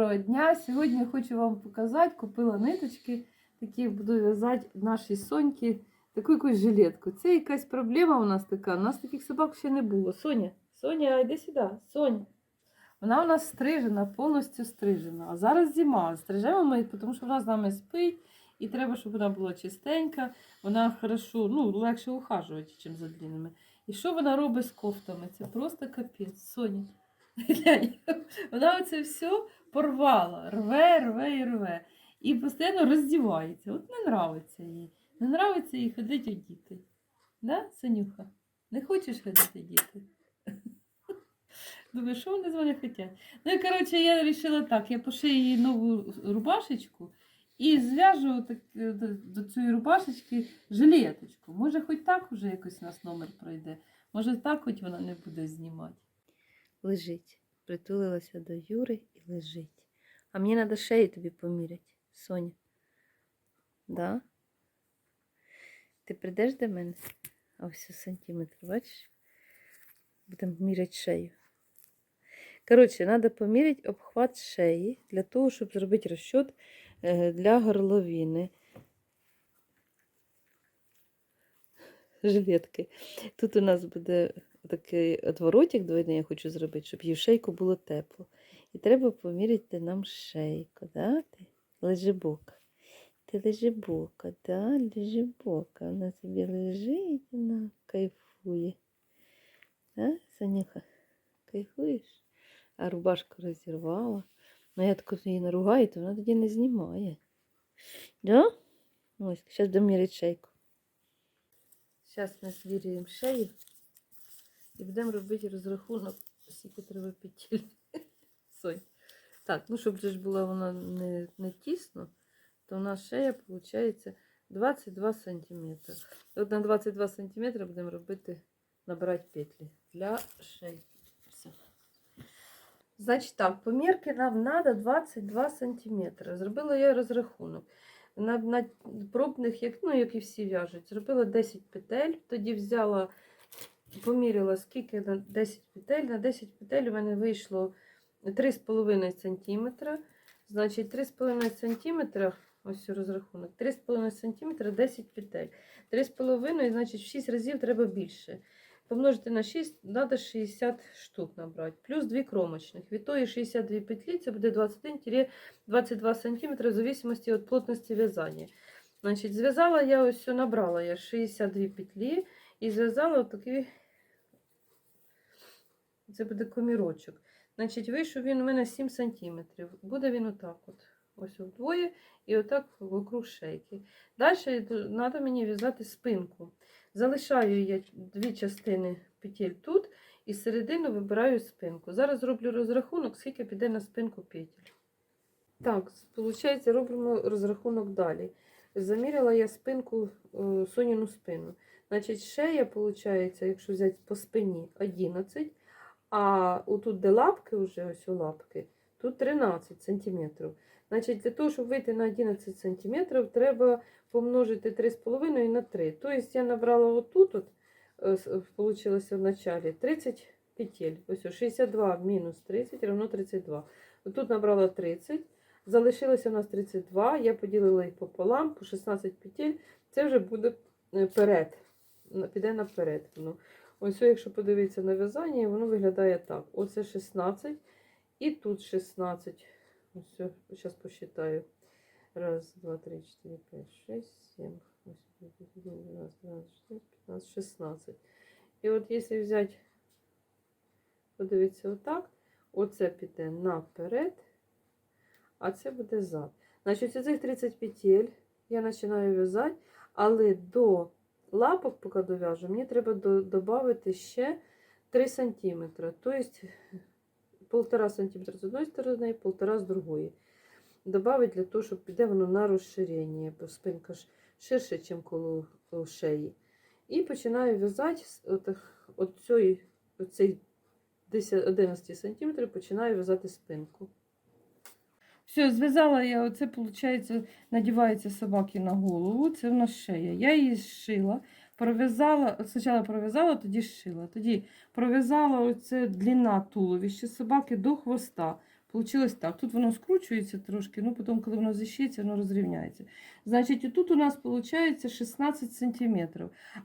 Доброго дня! Сьогодні хочу вам показати, купила ниточки, такі буду в'язати нашій соньки, таку якусь жилетку. Це якась проблема у нас така. У нас таких собак ще не було. Соня, Соня, йди сюди, Соня. Вона у нас стрижена, повністю стрижена. А зараз зима. Стрижемо ми, тому що вона з нами спить, і треба, щоб вона була чистенька. Вона хорошо, ну, легше ухажувати, ніж за длинними. І що вона робить з кофтами? Це просто капець. Соня. Вона оце все порвала, рве, рве і рве. І постійно роздівається. От не нравиться їй. Не нравиться їй ходити діти. Да, Сонюха? Не хочеш ходити діти? Думаю, що вони з мене хочуть? Ну і коротше, я вирішила так: я пошию їй нову рубашечку і зв'яжу е, до, до цієї рубашечки жилеточку. Може, хоч так уже якось у нас номер пройде. Може, так хоч вона не буде знімати. Лежить. Притулилася до Юри і лежить. А мені треба шею тобі поміряти, Соня. Да? Ти прийдеш до мене? А ось сантиметр, бачиш? Будемо міряти шею. Коротше, треба поміряти обхват шеї для того, щоб зробити розчот е, для горловини. Жилетки. Тут у нас буде такий отворотик двойний, я хочу зробити, щоб їй в шейку було тепло. І треба поміряти нам шейку, да? Лежи бока. Ти лежи бока, да? лежи бока. Вона собі лежить, вона кайфує. Да, Санюха? Кайфуєш? А рубашку розірвала. Ну, я тако її наругаю, то вона тоді не знімає. Да? Ось, зараз домірять шейку. Зараз ми звірюємо шею і будемо робити розрахунок, скільки треба петель. Сонь. Так, ну щоб ж була вона не, не тісно, то у нас шея виходить 22 см. От на 22 см будемо робити, набирати петлі для шеї. Все. Значить так, помірки нам треба 22 см. Зробила я розрахунок. На, на пробних, як, ну, як і всі в'яжуть, зробила 10 петель, тоді взяла, поміряла, скільки на 10 петель. На 10 петель у мене вийшло 3,5 см. Значить, 3,5 см, ось розрахунок, 3,5 см 10 петель. 3,5, значить, в 6 разів треба більше. Помножити на 6, треба 60 штук набрати. Плюс 2 кромочних. Від тої 62 петлі це буде 21-22 см в зависимости від плотності в'язання. Значить, зв'язала я ось набрала я 62 петлі і зв'язала отакий, це буде комірочок. Значить, вийшов він у мене 7 см. Буде він отак от. Ось вдвоє і отак вокруг шейки. Далі треба мені в'язати спинку. Залишаю я дві частини петель тут і середину вибираю спинку. Зараз зроблю розрахунок, скільки піде на спинку петель. Так, виходить, робимо розрахунок далі. Заміряла я спинку, е, соняну спину. Значить, шея, виходить, якщо взяти по спині 11, а отут, де лапки, вже ось у лапки, тут 13 см. Значить, для того, щоб вийти на 11 см, треба помножити 3,5 на 3. Тобто я набрала отут, от, вийшло в началі 30 петель. Ось ось 62 мінус 30 равно 32. Тут набрала 30, залишилося у нас 32. Я поділила їх пополам, по 16 петель. Це вже буде е, перед. Піде наперед. Ось, якщо подивитися на в'язання, воно виглядає так. Оце 16 і тут 16. Ось, зараз посчитаю. Раз, два, три, четыре, пять, шесть, семь, восемь, девять, один, двенадцать, тринадцать, четырнадцать, пятнадцать, шестнадцать. І от якщо взяти, подивитися отак, оце піде наперед, а це буде зад. Значить, оцих 30 петель я починаю в'язати, але до лапок, поки дов'яжу, мені треба додати ще 3 см. Тобто 1,5 см з одної сторони, 1,5 з другої добавить для того, щоб піде воно на розширення, бо спинка ж ширше, ніж коло шиї. І починаю в'язати от, от цієї, оцей 11 см, починаю в'язати спинку. Все, зв'язала я, оце, виходить, надівається собаки на голову, це в нас шея. Я її зшила, пров'язала, спочатку пров'язала, тоді зшила. Тоді пров'язала оце длина туловища собаки до хвоста. Получилось так. Тут воно скручується трошки, ну потім, коли воно зішиється, воно розрівняється. Значить, тут у нас виходить 16 см.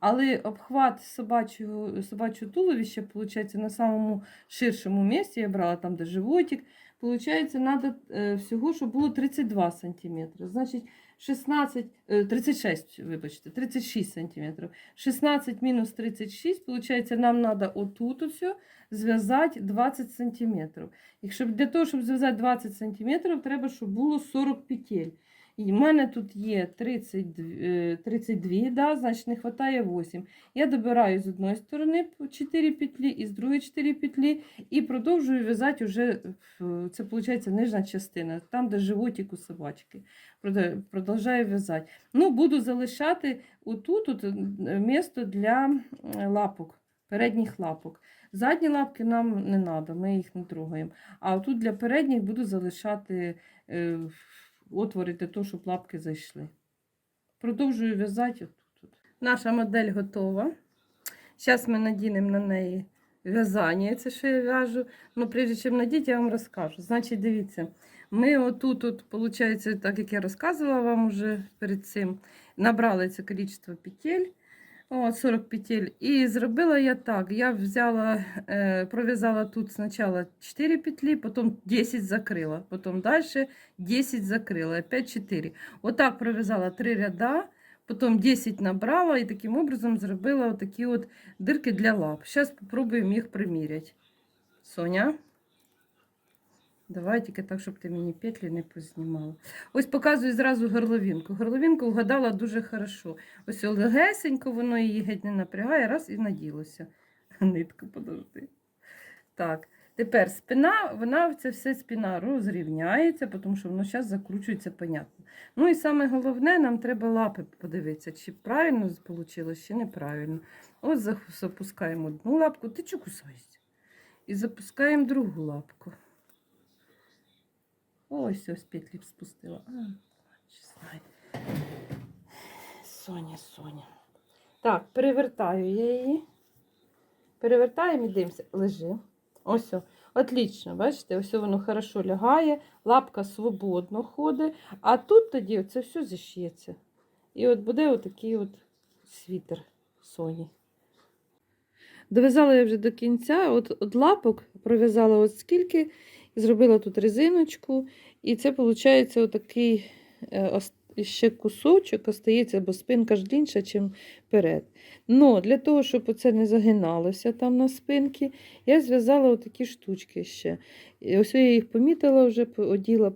Але обхват собачого, собачого туловища, виходить, на самому ширшому місці, я брала там, де животик, Получається, треба всього, щоб було 32 см. Значить, 16, е, 36, вибачте, 36 см. 16 мінус 36, получається, нам треба отут все зв'язати 20 см. Якщо для того, щоб зв'язати 20 см, треба, щоб було 40 петель. І в мене тут є 32, е, 32 да, значить не вистачає 8. Я добираю з одної сторони 4 петлі і з другої 4 петлі і продовжую в'язати вже, це виходить нижня частина, там, де животик у собачки. Продовжую в'язати. Ну, буду залишати отут от, е, місто для е, лапок, передніх лапок. Задні лапки нам не треба, ми їх не трогаємо. А тут для передніх буду залишати е, то, щоб лапки зайшли. Продовжую в'язати. Наша модель готова. Зараз ми надінемо на неї в'язання, це що я в'яжу. Ну, прежде чим надіти, я вам розкажу. Значить, дивіться, ми отут, от, виходить, так як я розказувала вам уже перед цим, набрали це кількість петель. От 40 петель. І зробила я так. Я взяла, е, пров'язала тут спочатку 4 петлі, потім 10 закрила, потім далі 10 закрила, опять 4. Отак пров'язала 3 ряда, потім 10 набрала і таким образом зробила отакі от дирки для лап. Зараз спробуємо їх приміряти. Соня. Давай тільки так, щоб ти мені петлі не познімала. Ось показую зразу горловинку. Горловинку вгадала дуже хорошо. Ось легесенько, воно її геть не напрягає, раз і наділося. Нитку подожди. Так, тепер спина, вона це все спина розрівняється, тому що воно зараз закручується, понятно. Ну і саме головне, нам треба лапи подивитися, чи правильно вийшло, чи неправильно. От за- запускаємо одну лапку, ти чого кусаєшся? І запускаємо другу лапку. Ось ось петлі спустила. Соня, Соня. Так, перевертаю я її. Перевертаємо і дивимося. Лежи. Ось. Отлично, бачите, ось воно хорошо лягає, лапка свободно ходить, а тут тоді це все зіш'ється. І от буде отакий от світер Соні. Дов'язала я вже до кінця, от, от лапок пров'язала от скільки, зробила тут резиночку, і це виходить отакий е, ще кусочок остається, бо спинка ж інша, ніж вперед. Но для того, щоб оце не загиналося там на спинці, я зв'язала отакі штучки ще. Ось я їх помітила, вже оділа,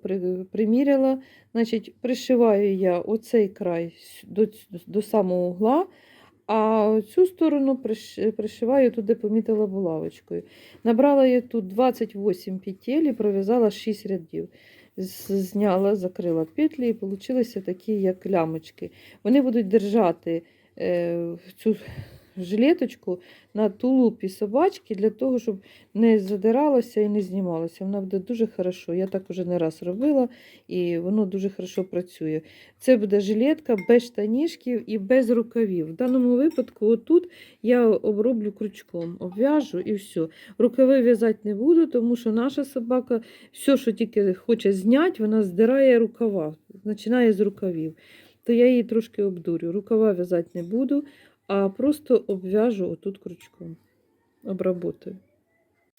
приміряла. Значить, пришиваю я оцей край до, до самого угла, а цю сторону приш- пришиваю туди, помітила булавочкою. Набрала я тут 28 петель і пров'язала 6 рядів. Зняла, закрила петлі і получилися такі, як лямочки. Вони будуть держати е, цю жилеточку на тулупі собачки для того, щоб не задиралося і не знімалося. Вона буде дуже хорошо. Я так уже не раз робила, і воно дуже хорошо працює. Це буде жилетка без штанішків і без рукавів. В даному випадку, отут я оброблю крючком, обв'яжу і все. Рукави в'язати не буду, тому що наша собака все, що тільки хоче зняти, вона здирає рукава, починає з рукавів. То я її трошки обдурю. Рукава в'язати не буду, а просто обв'яжу отут крючком. Обработаю.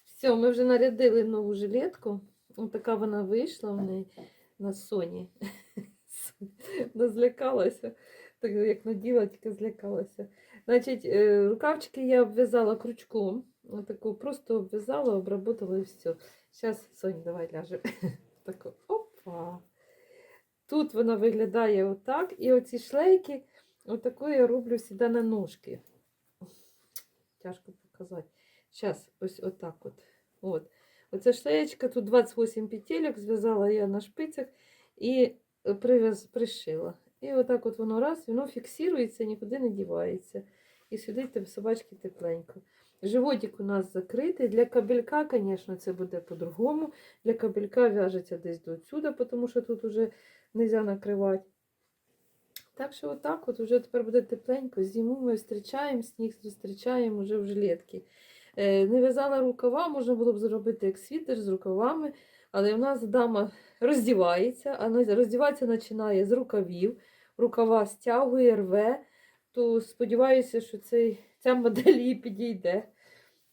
Все, ми вже нарядили нову жилетку. Ось така вона вийшла в неї на Соні. Вона злякалася. Так як наділа, тільки злякалася. Значить, е, рукавчики я обв'язала крючком. Отаку просто обв'язала, обработала і все. Зараз, Сонь, давай ляжемо. Тако, опа. Тут вона виглядає отак. І оці шлейки, отаку я роблю завжди на ножки. Тяжко показати. Зараз, ось отак от. от. Оця шлеєчка, тут 28 петелек, зв'язала я на шпицях і е, прив'яз, пришила. І отак от воно раз, воно фіксується, нікуди не дівається. І сюди тебе собачки тепленько. Животик у нас закритий. Для кабелька, звісно, це буде по-другому. Для кабелька в'яжеться десь до сюди, тому що тут вже не можна накривати. Так що отак от вже тепер буде тепленько. Зиму ми зустрічаємо, сніг зустрічаємо вже в жилетки. Е, Не в'язала рукава, можна було б зробити як світер з рукавами. Але в нас дама роздівається, а роздіватися починає з рукавів, рукава стягує, рве, то сподіваюся, що цей, ця модель їй підійде.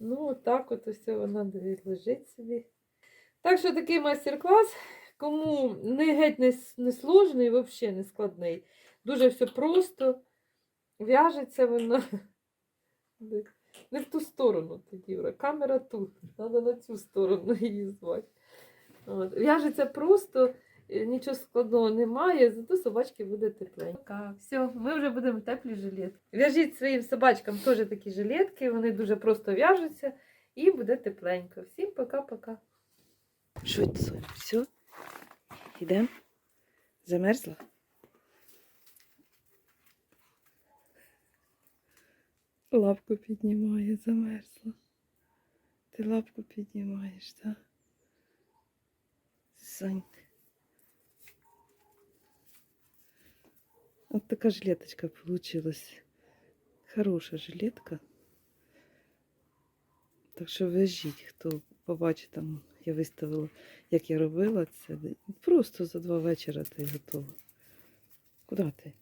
Ну, отак от ось вона лежить собі. Так що такий майстер-клас. Кому не геть не, не сложний, взагалі не складний. Дуже все просто. В'яжеться воно. Не- в ту сторону тоді, Юра. Камера тут. Треба на цю сторону її звати. От. В'яжеться просто, е, нічого складного немає, зато собачки буде тепленько. Все, ми вже будемо теплі жилетки. В'яжіть своїм собачкам теж такі жилетки, вони дуже просто в'яжуться і буде тепленько. Всім пока-пока. Що це, Соня? Все? Йдемо? Замерзла? Лапку піднімає, замерзла. Ти лапку піднімаєш, так? Сонька. От така жилеточка получилась. Хороша жилетка. Так що вяжіть, хто побачить там, я виставила, як я робила це. Просто за два вечора ти готова. Куди ти?